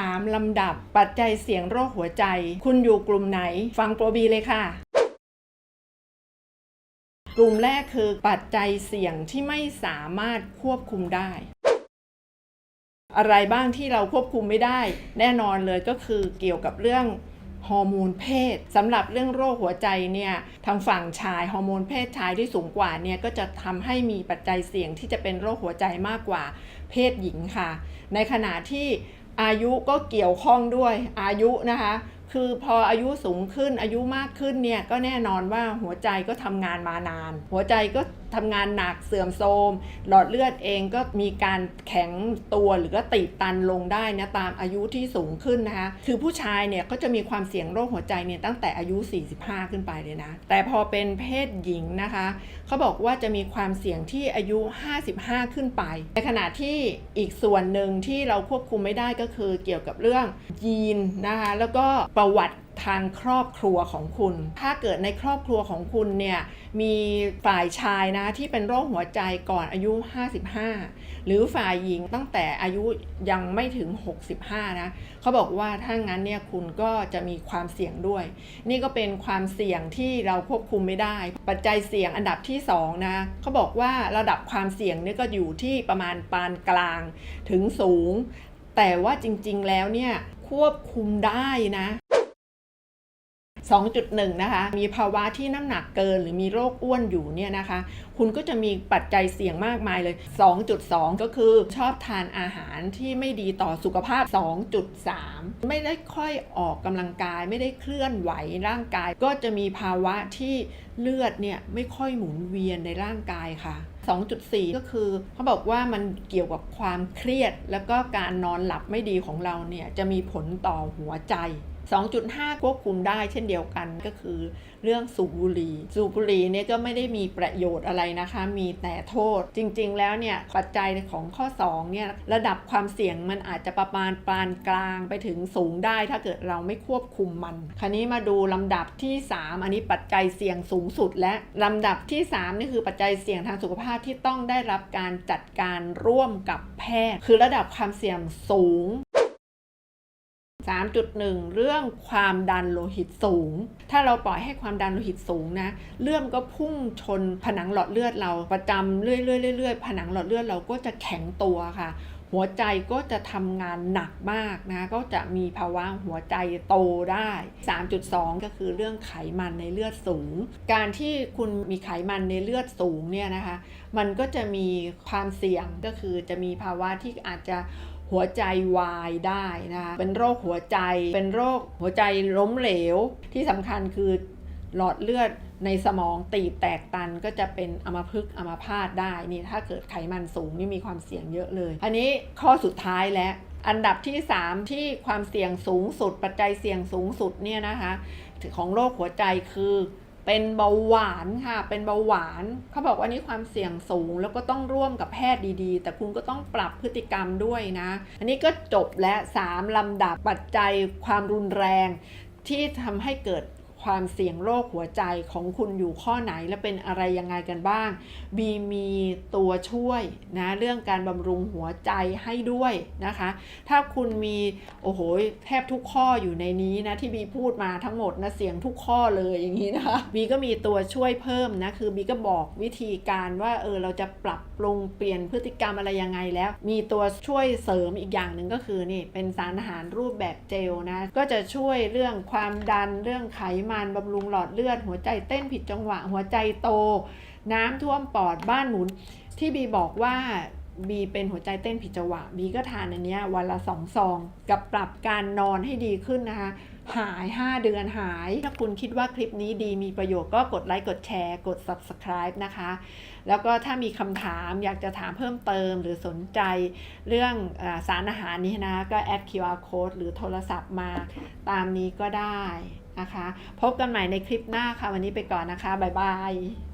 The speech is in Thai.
3 ลำดับ ปัจจัยเสี่ยงโรคหัวใจ คุณอยู่กลุ่มไหน ฟังโปรบีเลยค่ะ กลุ่มแรกคือปัจจัยเสี่ยงที่ไม่สามารถควบคุมได้ อะไรบ้างที่เราควบคุมไม่ได้ แน่นอนเลยก็คือเกี่ยวกับเรื่องฮอร์โมนเพศสำหรับเรื่องโรคหัวใจเนี่ยทางฝั่งชายฮอร์โมนเพศชายที่สูงกว่าเนี่ยก็จะทำให้มีปัจจัยเสี่ยงที่จะเป็นโรคหัวใจมากกว่าเพศหญิงค่ะ ในขณะที่ อายุก็เกี่ยวข้องด้วยอายุนะคะ คือพออายุสูงขึ้นอายุมากขึ้นเนี่ยก็แน่นอนว่าหัวใจก็ทำงานมานาน หัวใจก็ทำงานหนักเสื่อมโทรมหลอดเลือดเองก็มีการแข็งตัวหรือก็ติดตันลงได้นะตามอายุที่สูงขึ้นนะคะคือผู้ชายเนี่ยก็จะมีความเสี่ยงโรคหัวใจเนี่ยตั้งแต่อายุ 45 ขึ้นไปเลยนะ แต่พอเป็นเพศหญิงนะคะเขาบอกว่าจะมีความเสี่ยงที่อายุ 55 ขึ้นไป ในขณะที่อีกส่วนหนึ่งที่เราควบคุมไม่ได้ก็คือเกี่ยวกับเรื่องยีนนะคะแล้วก็ประประวัติทางครอบครัวของคุณ ถ้าเกิดในครอบครัวของคุณเนี่ยมีฝ่ายชายนะที่เป็นโรคหัวใจก่อนอายุ 55 หรือฝ่ายหญิงตั้งแต่อายุยังไม่ถึง 65 นะเขาบอกว่าถ้างั้นเนี่ยคุณก็จะมีความเสี่ยงด้วย นี่ก็เป็นความเสี่ยงที่เราควบคุมไม่ได้ ปัจจัยเสี่ยงอันดับที่2นะเขาบอกว่าระดับความเสี่ยงเนี่ยก็อยู่ที่ประมาณปานกลางถึงสูง แต่ว่าจริงๆแล้วเนี่ยควบคุมได้นะ 2.1 นะคะ มีภาวะที่น้ำหนักเกินหรือมีโรคอ้วนอยู่เนี่ยนะคะ คุณก็จะมีปัจจัยเสี่ยงมากมายเลย 2.2 ก็คือชอบทานอาหารที่ไม่ดีต่อสุขภาพ 2.3 ไม่ได้ค่อยออกกำลังกาย ไม่ได้เคลื่อนไหวร่างกาย ก็จะมีภาวะที่เลือดเนี่ยไม่ค่อยหมุนเวียนในร่างกายค่ะ 2.4 ก็คือเขาบอกว่ามันเกี่ยวกับความเครียด แล้วก็การนอนหลับไม่ดีของเราเนี่ยจะมีผลต่อหัวใจ 2.5 ควบคุมได้เช่นเดียวกันก็คือ เรื่องสูบบุหรี่สูบบุหรี่เนี่ยก็ไม่ได้มีประโยชน์อะไรนะคะ มีแต่โทษ จริงๆ แล้วเนี่ยปัจจัยของข้อ2เนี่ยระดับความเสี่ยงมันอาจจะประมาณปานกลางไปถึงสูงได้ ถ้าเกิดเราไม่ควบคุมมัน คราวนี้มาดูลำดับที่ 3 อันนี้ปัจจัยเสี่ยงสูงสุดและลำดับที่ 3 นี่คือปัจจัยเสี่ยงทางสุขภาพที่ต้องได้รับการจัดการร่วมกับแพทย์ คือระดับความเสี่ยงสูง 3.1 เรื่องความดันโลหิตสูง ถ้าเราปล่อยให้ความดันโลหิตสูงนะ เลือดก็พุ่งชนผนังหลอดเลือดเราประจำเรื่อยๆเรื่อยๆผนังหลอดเลือดเราก็จะแข็งตัวค่ะ หัวใจก็จะทำงานหนักมากนะก็จะมีภาวะหัวใจโตได้ 3.2 ก็คือเรื่องไขมันในเลือดสูง การที่คุณมีไขมันในเลือดสูงเนี่ยนะคะมันก็จะมีความเสี่ยงก็คือจะมีภาวะที่อาจจะหัวใจวายได้นะคะเป็นโรคหัวใจ เป็นโรคหัวใจล้มเหลว ที่สำคัญคือ หลอดเลือดในสมองตีบแตกตันก็จะเป็นอัมพฤกษ์อัมพาตได้นี่ถ้าเกิดไขมันสูงนี่มีความเสี่ยงเยอะเลย อันนี้ข้อสุดท้ายและอันดับที่ 3 ที่ความเสี่ยงสูงสุด ปัจจัยเสี่ยงสูงสุดเนี่ยนะคะของโรคหัวใจคือเป็นเบาหวานค่ะ เป็นเบาหวาน เขาบอกว่านี่ความเสี่ยงสูงแล้วก็ต้องร่วมกับแพทย์ดีๆ แต่คุณก็ต้องปรับพฤติกรรมด้วยนะ อันนี้ก็จบและ 3 ลำดับปัจจัยความรุนแรงที่ทำให้เกิด ความเสี่ยงโรคหัวใจของคุณอยู่ข้อไหนและเป็นอะไรยังไงกันบ้าง บีมีตัวช่วยนะเรื่องการบำรุงหัวใจให้ด้วยนะคะ ถ้าคุณมีโอ้โหแทบทุกข้ออยู่ในนี้นะที่บีพูดมาทั้งหมดนะเสียงทุกข้อเลยอย่างนี้นะคะบีก็มีตัวช่วยเพิ่มนะคือบีก็บอกวิธีการว่าเออเราจะปรับปรุงเปลี่ยนพฤติกรรมอะไรยังไงแล้ว มีตัวช่วยเสริมอีกอย่างหนึ่งก็คือนี่เป็นสารอาหารรูปแบบเจลนะก็จะช่วยเรื่องความดันเรื่องไขมันบำรุงหลอดเลือด หัวใจเต้นผิดจังหวะ หัวใจโต น้ำท่วมปอดบ้านหมุน ที่บีบอกว่าบีเป็นหัวใจเต้นผิดจังหวะบีก็ทานอันนี้วันละสองซอง กับปรับการนอนให้ดีขึ้นนะคะ หาย 5 เดือนหาย ถ้าคุณคิดว่าคลิปนี้ดีมีประโยชน์ก็กดไลค์กดแชร์กด subscribe นะคะ แล้วก็ถ้ามีคำถามอยากจะถามเพิ่มเติมหรือสนใจเรื่องอสารอาหารนี้นะ ก็แอด QR code หรือโทรศัพท์มาตามนี้ก็ได้ นะคะ พบกันใหม่ในคลิปหน้าค่ะ วันนี้ไปก่อนนะคะ บ๊ายบาย